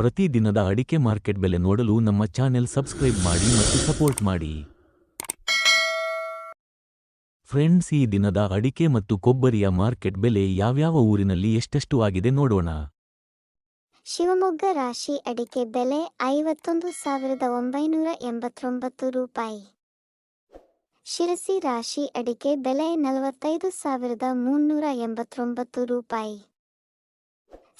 ಪ್ರತಿ ದಿನದ ಅಡಿಕೆ ಮಾರ್ಕೆಟ್ ಬೆಲೆ ನೋಡಲು ನಮ್ಮ ಚಾನೆಲ್ ಸಬ್ಸ್ಕ್ರೈಬ್ ಮಾಡಿ ಮತ್ತು ಸಪೋರ್ಟ್ ಮಾಡಿ. ಫ್ರೆಂಡ್ಸ್, ಈ ದಿನದ ಅಡಿಕೆ ಮತ್ತು ಕೊಬ್ಬರಿಯ ಮಾರ್ಕೆಟ್ ಬೆಲೆ ಯಾವ್ಯಾವ ಊರಿನಲ್ಲಿ ಎಷ್ಟೆಷ್ಟು ಆಗಿದೆ ನೋಡೋಣ. ಶಿವಮೊಗ್ಗ ರಾಶಿ ಅಡಿಕೆ ಬೆಲೆ ಐವತ್ತೊಂದು ಸಾವಿರದ ಒಂಬೈನೂರ ಎಂಬತ್ತೊಂಬತ್ತು ರೂಪಾಯಿ. ಶಿರಸಿ ರಾಶಿ ಅಡಿಕೆ ಬೆಲೆ ನಲವತ್ತೈದು ಸಾವಿರದ ಮುನ್ನೂರ ಎಂಬತ್ತೊಂಬತ್ತು ರೂಪಾಯಿ.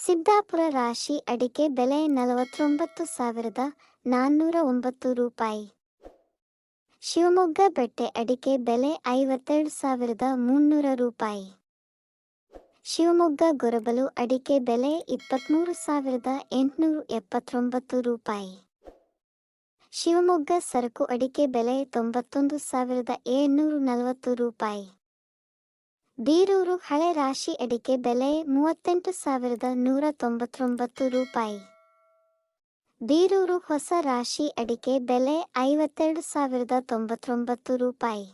ಸಿದ್ದಾಪುರ ರಾಶಿ ಅಡಿಕೆ ಬೆಲೆ ನಲವತ್ತೊಂಬತ್ತು ಸಾವಿರದ ನಾನ್ನೂರ ಒಂಬತ್ತು ರೂಪಾಯಿ. ಶಿವಮೊಗ್ಗ ಬೆಟ್ಟೆ ಅಡಿಕೆ ಬೆಲೆ ಐವತ್ತೆರಡು ಸಾವಿರದ ಮುನ್ನೂರ ರೂಪಾಯಿ. ಶಿವಮೊಗ್ಗ ಗೊರಬಲು ಅಡಿಕೆ ಬೆಲೆ ಇಪ್ಪತ್ತ್ಮೂರು ಸಾವಿರದ ಎಂಟುನೂರ ಎಪ್ಪತ್ತೊಂಬತ್ತು ರೂಪಾಯಿ. ಶಿವಮೊಗ್ಗ ಸರಕು ಅಡಿಕೆ ಬೆಲೆ ತೊಂಬತ್ತೊಂದು ಸಾವಿರದ ಏಳ್ನೂರ ನಲವತ್ತು ರೂಪಾಯಿ. ಬೀರೂರು ಹಳೆ ರಾಶಿ ಅಡಿಕೆ ಬೆಲೆ ಮೂವತ್ತೆಂಟು ಸಾವಿರದ ನೂರ ತೊಂಬತ್ತೊಂಬತ್ತು ರೂಪಾಯಿ. ಬೀರೂರು ಹೊಸ ರಾಶಿ ಅಡಿಕೆ ಬೆಲೆ ಐವತ್ತೆರಡು ಸಾವಿರದ ತೊಂಬತ್ತೊಂಬತ್ತು ರೂಪಾಯಿ.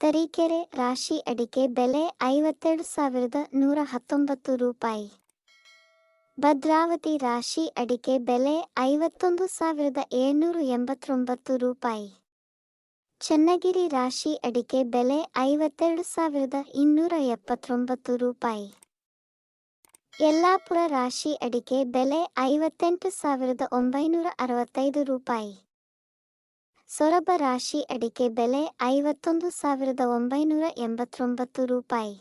ತರೀಕೆರೆ ರಾಶಿ ಅಡಿಕೆ ಬೆಲೆ ಐವತ್ತೆರಡು ಸಾವಿರದ ನೂರ ಹತ್ತೊಂಬತ್ತು ರೂಪಾಯಿ. ಭದ್ರಾವತಿ ರಾಶಿ ಅಡಿಕೆ ಬೆಲೆ ಐವತ್ತೊಂದು ಸಾವಿರದ ಏಳ್ನೂರ ಎಂಬತ್ತೊಂಬತ್ತು ರೂಪಾಯಿ. ಚನ್ನಗಿರಿ ರಾಶಿ ಅಡಿಕೆ ಬೆಲೆ ಐವತ್ತೆರಡು ಸಾವಿರದ ಇನ್ನೂರ ಎಪ್ಪತ್ತೊಂಬತ್ತು ರೂಪಾಯಿ. ಯಲ್ಲಾಪುರ ರಾಶಿ ಅಡಿಕೆ ಬೆಲೆ ಐವತ್ತೆಂಟು ಸಾವಿರದ ಒಂಬೈನೂರ ಅರವತ್ತೈದು ರೂಪಾಯಿ. ಸೊರಬ ರಾಶಿ ಅಡಿಕೆ ಬೆಲೆ ಐವತ್ತೊಂದು ಸಾವಿರದ ಒಂಬೈನೂರ ಎಂಬತ್ತೊಂಬತ್ತು ರೂಪಾಯಿ.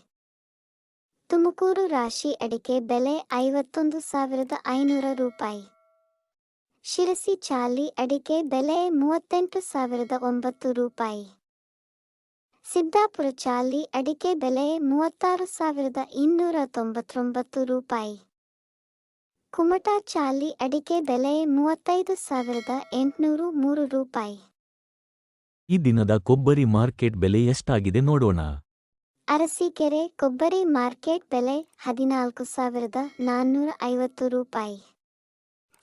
ತುಮಕೂರು ರಾಶಿ ಅಡಿಕೆ ಬೆಲೆ ಐವತ್ತೊಂದು ಸಾವಿರದ ಐನೂರ ರೂಪಾಯಿ. ಶಿರಸಿ ಚಾಲಿ ಅಡಿಕೆ ಬೆಲೆ ಮೂವತ್ತೆಂಟು ಸಾವಿರದ ಒಂಬತ್ತು ರೂಪಾಯಿ. ಸಿದ್ದಾಪುರ ಚಾಲಿ ಅಡಿಕೆ ಬೆಲೆ ಮೂವತ್ತಾರು ಸಾವಿರದ ಇನ್ನೂರ ತೊಂಬತ್ತೊಂಬತ್ತು ರೂಪಾಯಿ. ಕುಮಟಾ ಚಾಲಿ ಅಡಿಕೆ ಬೆಲೆ ಮೂವತ್ತೈದು ಸಾವಿರದ ಎಂಟುನೂರು ಮೂರು ರೂಪಾಯಿ. ಈ ದಿನದ ಕೊಬ್ಬರಿ ಮಾರ್ಕೆಟ್ ಬೆಲೆ ಎಷ್ಟಾಗಿದೆ ನೋಡೋಣ. ಅರಸೀಕೆರೆ ಕೊಬ್ಬರಿ ಮಾರ್ಕೆಟ್ ಬೆಲೆ ಹದಿನಾಲ್ಕು ಸಾವಿರದ ನಾನ್ನೂರ ಐವತ್ತು ರೂಪಾಯಿ.